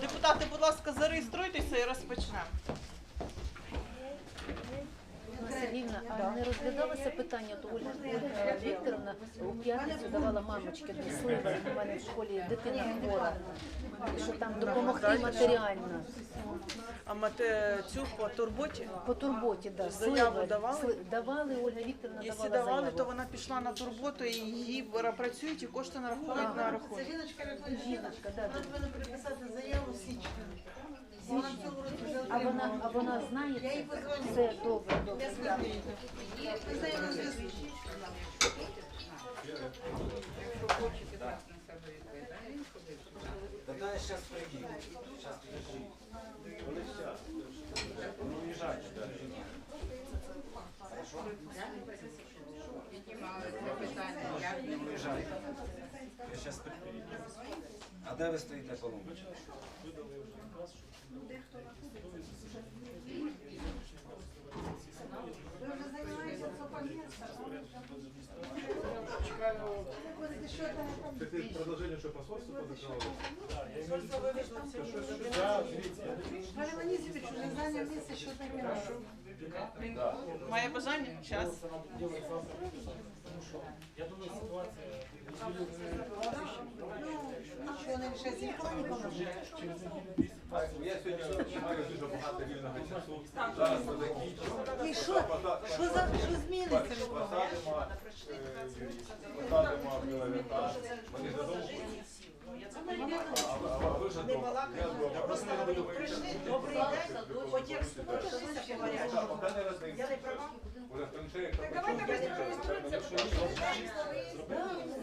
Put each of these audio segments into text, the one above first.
Депутати, будь ласка, зареєструйтеся і розпочнемо. Сергіївна, а не розглядалося питання, Ольга Ольга Вікторовна у п'ятницю давала мамочки до сливи. У мене в школі дитина хвора, що там допомогти матеріально. А мате цю по турботі, По турботі, да, Заяву давали? Сли- Давали, Ольга Вікторовна якщо давала давали, заяву. то вона пішла на турботу і її працюють і кошти нараховують на Це рахунок. жіночка рахує Жіночка, да, Вона повинна переписати заяву січня. А вона, а вона знає Я їй це? позвоню. Все добре, добре. Да да, сейчас приедет. Сейчас подожди. Ну, уезжайте, да. Хорошо? Не уезжайте. Я сейчас приеду. А де ви стоїте полумбочі? Ви вже займаєтеся? Це продовження, що посольство позакривало? Місце, що таке. Має бажання? Час. Ну, нічого не рішається, ніколи нікому. Я сьогодні маю дуже багато вільного часу. Зараз ми закінчимо. І що? Що за що зміниться від того? Посадимо, е, посадимо білорента. Вони додому. Я вдома. Я просто не буду Добрий день, по тексту пройшлися, говорять. Не. Я не права. Уже давайте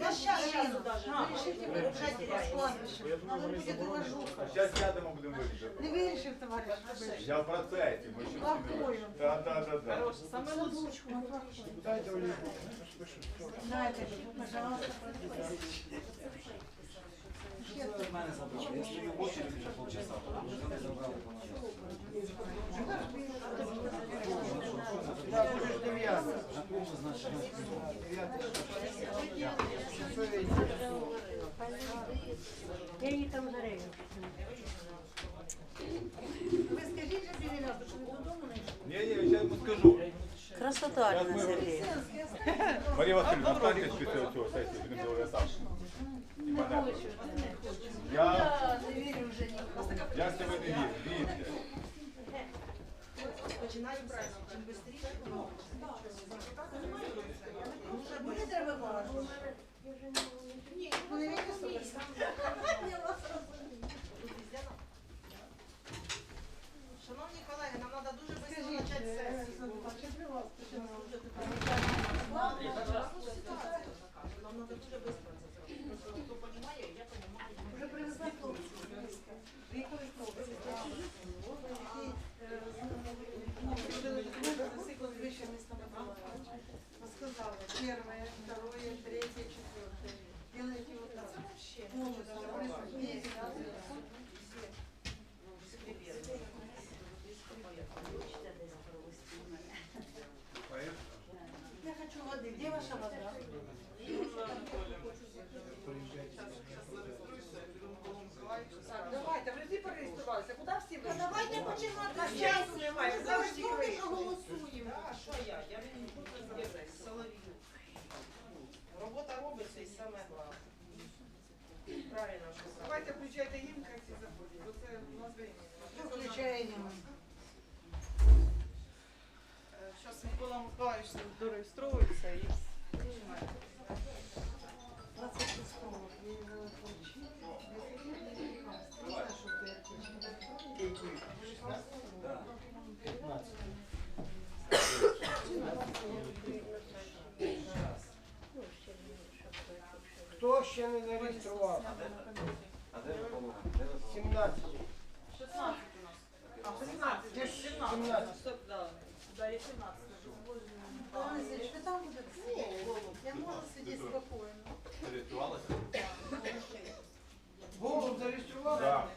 Я сейчас сяду даже. Вирішив тебе вручати кладбище. Може буде друга. Зараз сядемо, будемо вирішити. Не вирішив, товариш. Я в процесі. Ми ще всі не Плакою. вирішили. Так, так, так, так. Хороше, саме лучше. Знаєте, пожалуйста, В мене забрали. Я стою в очереди вже полчаса, не йшли? Ні, я йому. Красота, Зараз ми Марія Васильівна, станьте після цього сесії, будемо говорити. Я, Не вірю вже нікому. я в тебе не вірю, вірте. Починаю брати. Чим швидше, Мені треба. Ну, не собі. Шановні колеги, нам треба дуже швидко почати е, сесію. Так, давайте, ви всі перереєструвалися. Куди всі ви? Давайте починати. Часу немає. Ми Завжди завжди що голосуємо. А що я? Я не буду з'явитися. Соловію. Робота робиться і саме головне. Правильно, що Давайте включайте хай всі заходять, бо це назва Хто включає їм? Зараз Микола Миколаївич дореєструється і ще не зареєстрував? А де ви полумбочі? Де ви полумбочі? 17. 16 у нас. А, 16. Де ж 17. 17? Да. Да, є 17. Павло Васильович, ви там будете? Я можу сидіти спокійно. Зареєструвалася? Голуб зареєстрував? Так.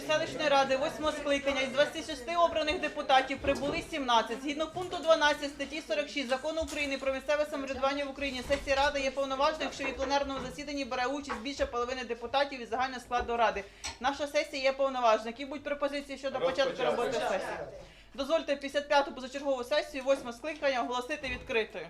Сесію селищної ради 8 скликання із 26 обраних депутатів прибули 17. Згідно пункту 12 статті 46 Закону України про місцеве самоврядування в Україні, сесія ради є повноважною, якщо від пленарному засіданні бере участь більше половини депутатів із загального складу ради. Наша сесія є повноважною. Які будуть пропозиції щодо початку роботи сесії? Дозвольте 55-ту позачергову сесію 8 скликання оголосити відкритою.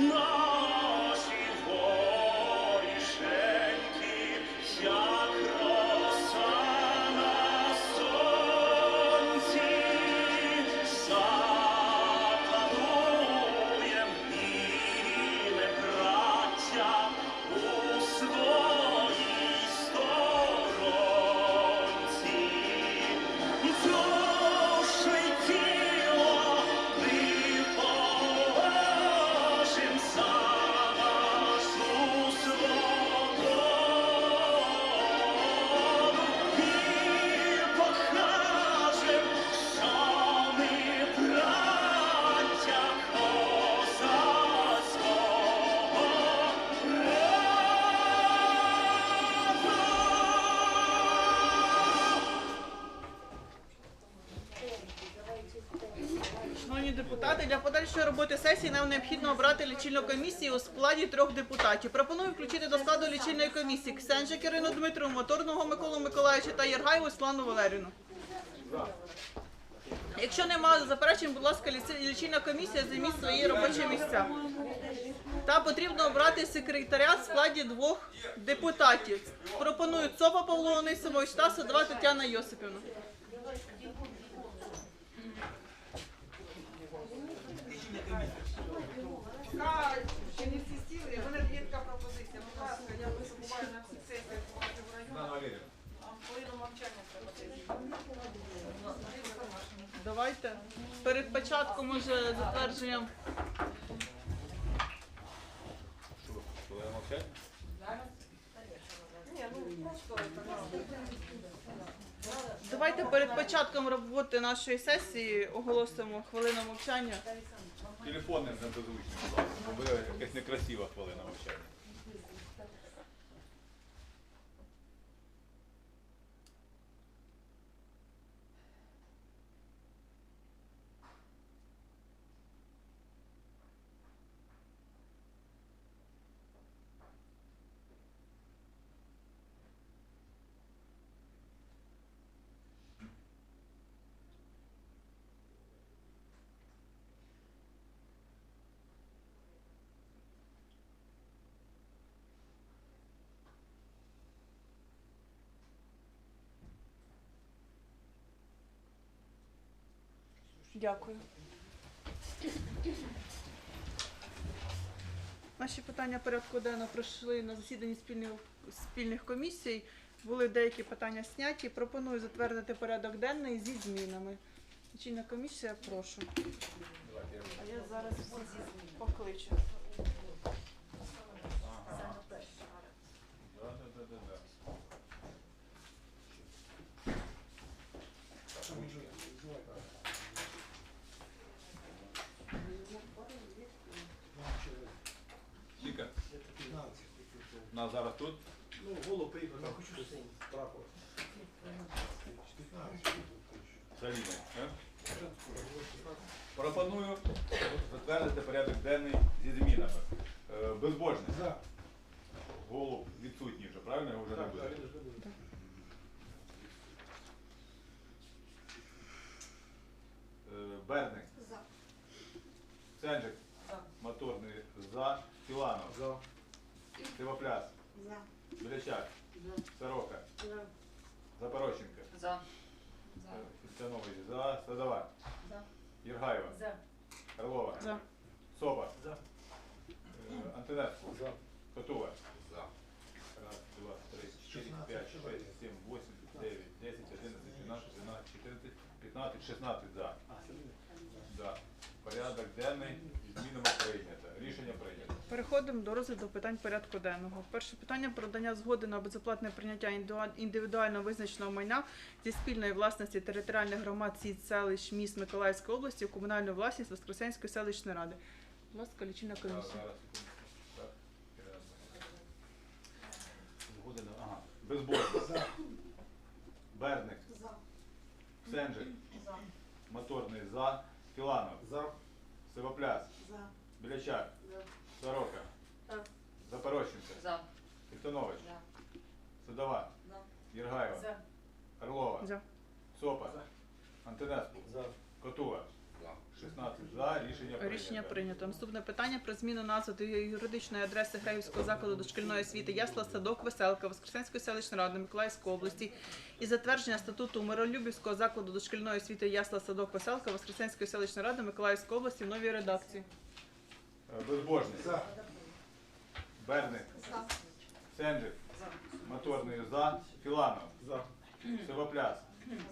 Наші сесії нам необхідно обрати лічильну комісію у складі трьох депутатів. Пропоную включити до складу лічильної комісії Ксенжик Ірину Дмитрову, Моторного Миколу Миколаївича та Єргаєву Світлану Валеріну. Якщо немає заперечень, будь ласка, лічильна комісія займіть свої робочі місця. Та потрібно обрати секретаріат в складі двох депутатів. Пропоную Цопа Павло Онисимович та Садова Тетяна Йосипівна. Поки ще не всі сіли, в мене є така пропозиція. Будь ласка, я виступаю на всіх сесіях Кубанського району. Світлана Валеріївна. А хвилину мовчання треба зробити. Давайте перед початком може затвердженням. Давайте перед початком роботи нашої сесії оголосимо хвилину мовчання. Телефонним недозвучним, будь ласка, бо якась некрасива хвилина мовчання. Дякую. Наші питання порядку денного пройшли на засіданні спільних, спільних комісій. Були деякі питання зняті. Пропоную затвердити порядок денний зі змінами. Лічильна комісія, прошу. А я зараз всі покличу. нас зараз тут. Ну, голуб приїхав, я хочу Саліна. Е? Пропоную затвердити порядок денний зі змінами. Е, безбожний. За. Голуб відсутній вже, правильно? Його вже Так, буде. буде. Е, Берник. За. Сенджик. За. Моторний за. Філанов. За. Білячак, Сорока, Запорощенко, За. Фільтанович, за, Садова, За. Єргаєва, За. Орлова, За. Сопа, За. Е, Антонеску, За. Котова. За. Раз, два, три, четыре, пять, шесть, семь, восемь, девять, десять, одиннадцать, двенадцать, двенадцать, четырнадцать, пятнадцать, шестнадцать за. Да. Порядок денний змінами прийнято. Рішення прийнято. Переходимо до розгляду питань порядку денного. Перше питання про надання згоди на безоплатне прийняття індивідуально визначеного майна зі спільної власності територіальних громад сіт селищ міст Миколаївської області у комунальну власність Воскресенської селищної ради. Будь ласка, лічильна комісія. Згоди на- Ага. Безбожний. Берник. За. Сенджик. За. Моторний за. Філанов. За. Сивопляс. За. Білячак. За. Сорока. За. Запорощенко. За. Фільтонович. За. Садова. За. Єргаєва. За. Орлова. За. Сопа. Антонеску. За. Котула. За. 16 за. Рішення прийнято. Рішення прийнято. Наступне питання про зміну назви до юридичної адреси Греївського закладу дошкільної освіти Ясла Садок Веселка Воскресенської селищної ради Миколаївської області і затвердження статуту Миролюбівського закладу дошкільної освіти Ясла Садок Веселка Воскресенської селищної ради Миколаївської області в новій редакції. Е, Безбожний. За. Берник. За. Сенджик. Моторний за. Філанов. За. Сивопляс.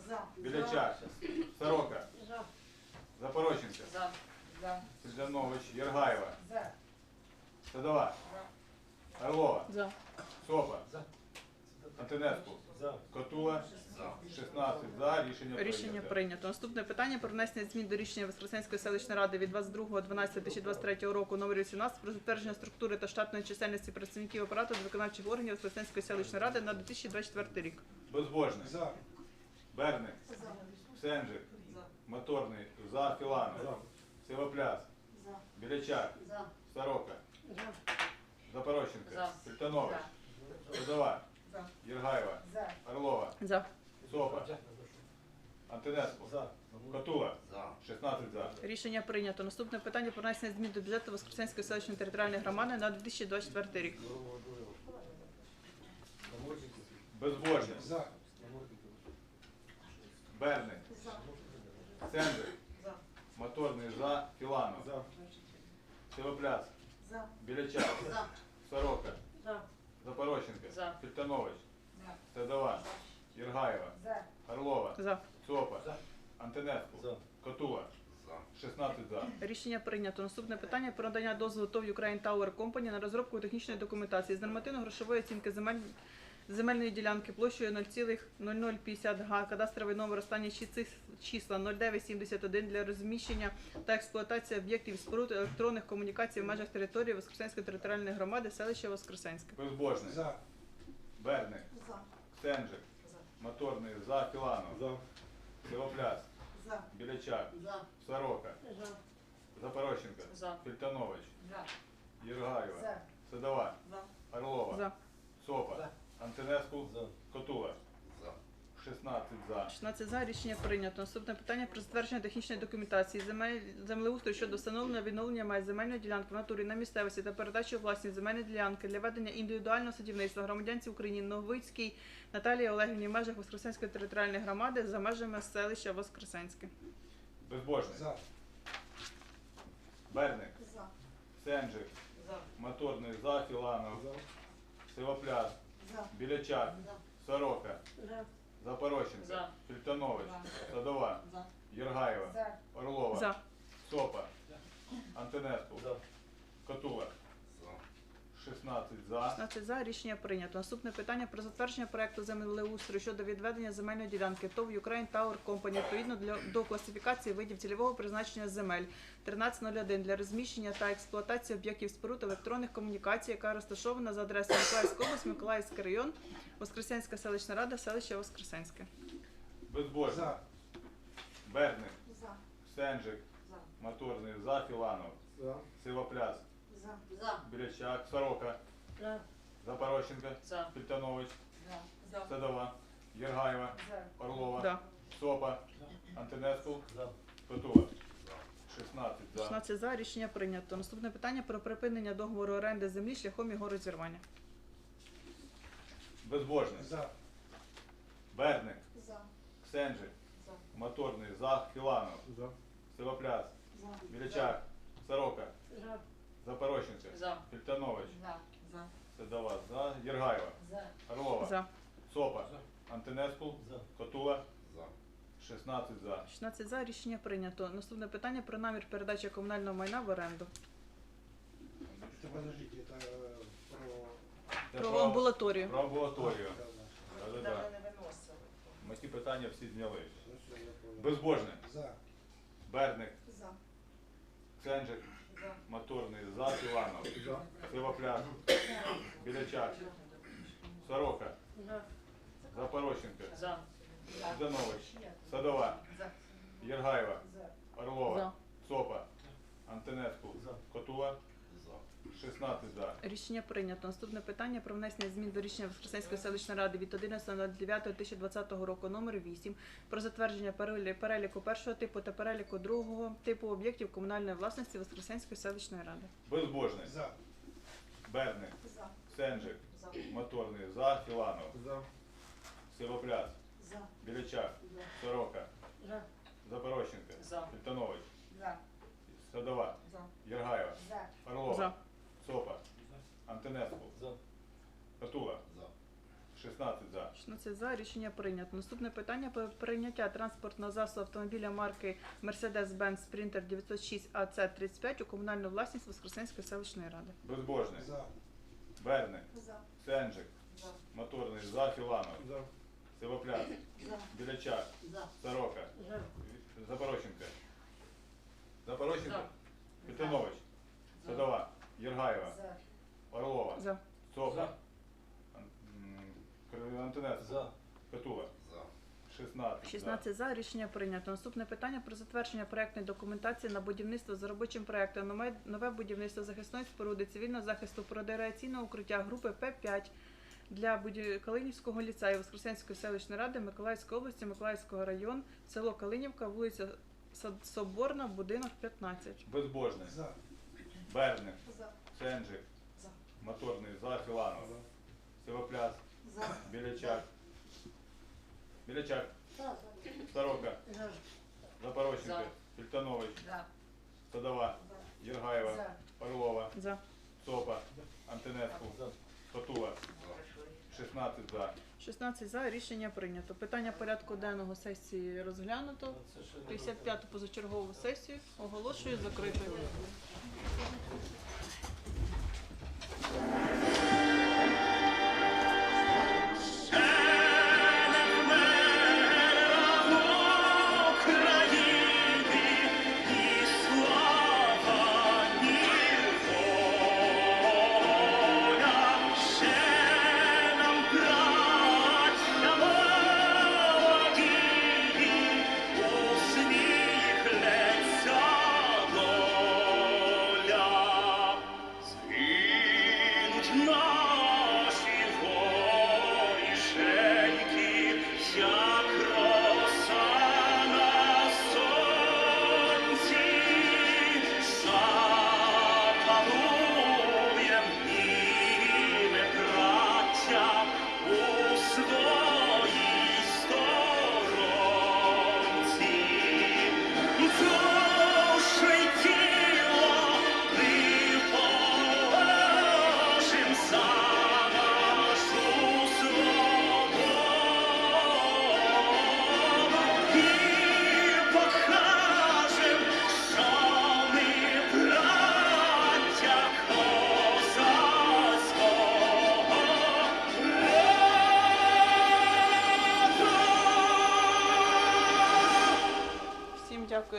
За. Білячак. Сорока. За. Запорощенко. За. За. Сельданович. Єргаєва. За. Садова. Орлова. За. Сопа. За. Антонеску. За. Котула. 16 за. Рішення. Рішення прийнято. Наступне питання про внесення змін до рішення Воскресенської селищної ради від 22.12.2023 року номер 18 про затвердження структури та штатної чисельності працівників апарату та виконавчих органів Воскресенської селищної ради на 2024 рік. Безбожний. За. Берник. За. Сенджик. За. Моторний за. Філанов. За. Сивопляс. За. Білячак. За. Сорока. За. Запорощенко. За. Фільтанович. Садова. За. Єргаєва. За. Орлова. За. Сопа. Антонеску. За. Котула. За. 16 за. Рішення прийнято. Наступне питання про внесення змін до бюджету Воскресенської селищної територіальної громади на 2024 рік. Безбожний. За. Берник. За. Сенджик. За. Моторний за. Філанов. За. Сивопляс. За. Білячак. За. Сорока. За. Запорощенко. За. Фільтанович. За. Садова. Єргаєва. За. Орлова. За. Цопа. За. Антонеску. За. Котула. За. 16 за. Рішення прийнято. Наступне питання про надання дозволу ТОВ Ukraine Tower Company на розробку технічної документації з нормативно-грошової оцінки земель земельної ділянки площею 0,0050 га, кадастровий номер останні числа 0971 для розміщення та експлуатації об'єктів споруд електронних комунікацій в межах території Воскресенської територіальної громади селища Воскресенське. Безбожний. За. Берник. За. Сенджик. Моторний за. Філанов. За. Сивопляс. За. Білячак. За. Сорока. За. Запорощенко. За. Фельтанович. За. Єргаєва. За. Садова. За. Орлова. За. Сопа. За. Антонеску. За. Котула. За. 16 за. 16 за рішення прийнято. Наступне питання про затвердження технічної документації земель землеустрою щодо встановлення відновлення має земельної ділянки в натурі на місцевості та передачі у власність земельної ділянки для ведення індивідуального садівництва громадянці України Новицькій Наталії Олегівні в межах Воскресенської територіальної громади за межами селища Воскресенське. Безбожний. За. Берник. За. Сенджик. За. Моторний за. Філанов. За. Сивопляс. За. Білячак. За. Сорока. За. Запорощенко. За. Фільтанович. Садова. За. Єргаєва. За. Орлова. За. Сопа. Антонеску. За. Котула. За. 16 за. 16 за рішення прийнято. Наступне питання про затвердження проекту землеустрою щодо відведення земельної ділянки ТОВ Ukraine Tower Company відповідно для до класифікації видів цільового призначення земель 1301 для розміщення та експлуатації об'єктів споруд електронних комунікацій, яка розташована за адресою Миколаївська область, Миколаївський район, Воскресенська селищна рада, селище Воскресенське. Безбожний. За. Берник. За. Сенджик. За. Моторний за. Філанов. За. Сивопляс. За. За. Білячак. Сорока. За. Запорощенко. За. Фільтанович. За. Садова. Єргаєва. За. Орлова. Да. Сопа. Антонеску. За. Котула. 16 за. 16 за рішення прийнято. Наступне питання про припинення договору оренди землі шляхом його розірвання. Безбожний. За. Берник. За. Ксенжик. Моторний. За. Філанов. За. Сивопляс. Білячак. Сорока. Запорощенко. Фільтанович. Седова. За. Єргаєва. Орлова. За. Сопа. Антонеску. Котула. 16 за. 16 за. Рішення прийнято. Наступне питання про намір передачі комунального майна в оренду. Это подождите, это э, про... Це Про амбулаторію. Про амбулаторію. Да, да. Ми Да-да-да. туди не виносили. Ми ці питання всі зняли. Ну, всё, я понял. Безбожний. За. Берник. За. Ксенжик. Моторний. За. Іванов. За. Сивопляс. Білячак. Сорока. Запорощенко. Занович. Садова. Єргаєва. Орлова. За. Цопа. Антонеску. Котула. 16 за. Рішення прийнято. Наступне питання про внесення змін до рішення Воскресенської селищної ради від 11.09.2020 року номер 8 про затвердження переліку першого типу та переліку другого типу об'єктів комунальної власності Воскресенської селищної ради. Безбожний. За. Берник. За. Сенжик. Моторний. За. Філанов. За. Сивопляс. За. Білячак. Сорока. Запорощенко. Фільтанович. Садова. Єргаєва. Орлова. За. Цопа. Антонеску. Катула. 16 за. 16 за. Рішення прийнято. Наступне питання про прийняття транспортного засобу автомобіля марки Mercedes-Benz Sprinter 906 AC 35 у комунальну власність Воскресенської селищної ради. Безбожний. За. Берник. За. Сенжик. Моторний. За. Філанов. За. Сивопляс. Білячак. Сорока. Запорощенко. Запорощенко. Фільтанович. Садова. Єргаєва. Орлова. За. Цопа. Ан- м, Антонес. Катула. 16. за. 16 за. Рішення прийнято. Наступне питання про затвердження проектної документації на будівництво за робочим проектом нове, нове будівництво захисної споруди цивільного захисту протирадіаційного укриття групи П5 для буді... Калинівського ліцею Воскресенської селищної ради Миколаївської області, Миколаївського район, село Калинівка, вулиця Сад- Соборна, будинок 15. Безбожний. За. Берник. За. Сенжик. За. Моторний. За. Філанов. За. Сивопляс. За. Білячак. Білячак. Сорока. Запорощенко. Фільтанович. Садова. Єргаєва. Орлова. За. Цопа. Антонеску. Котула. 16 за. 16 за. Рішення прийнято. Питання порядку денного сесії розглянуто. 55-ту позачергову сесію оголошую закритою.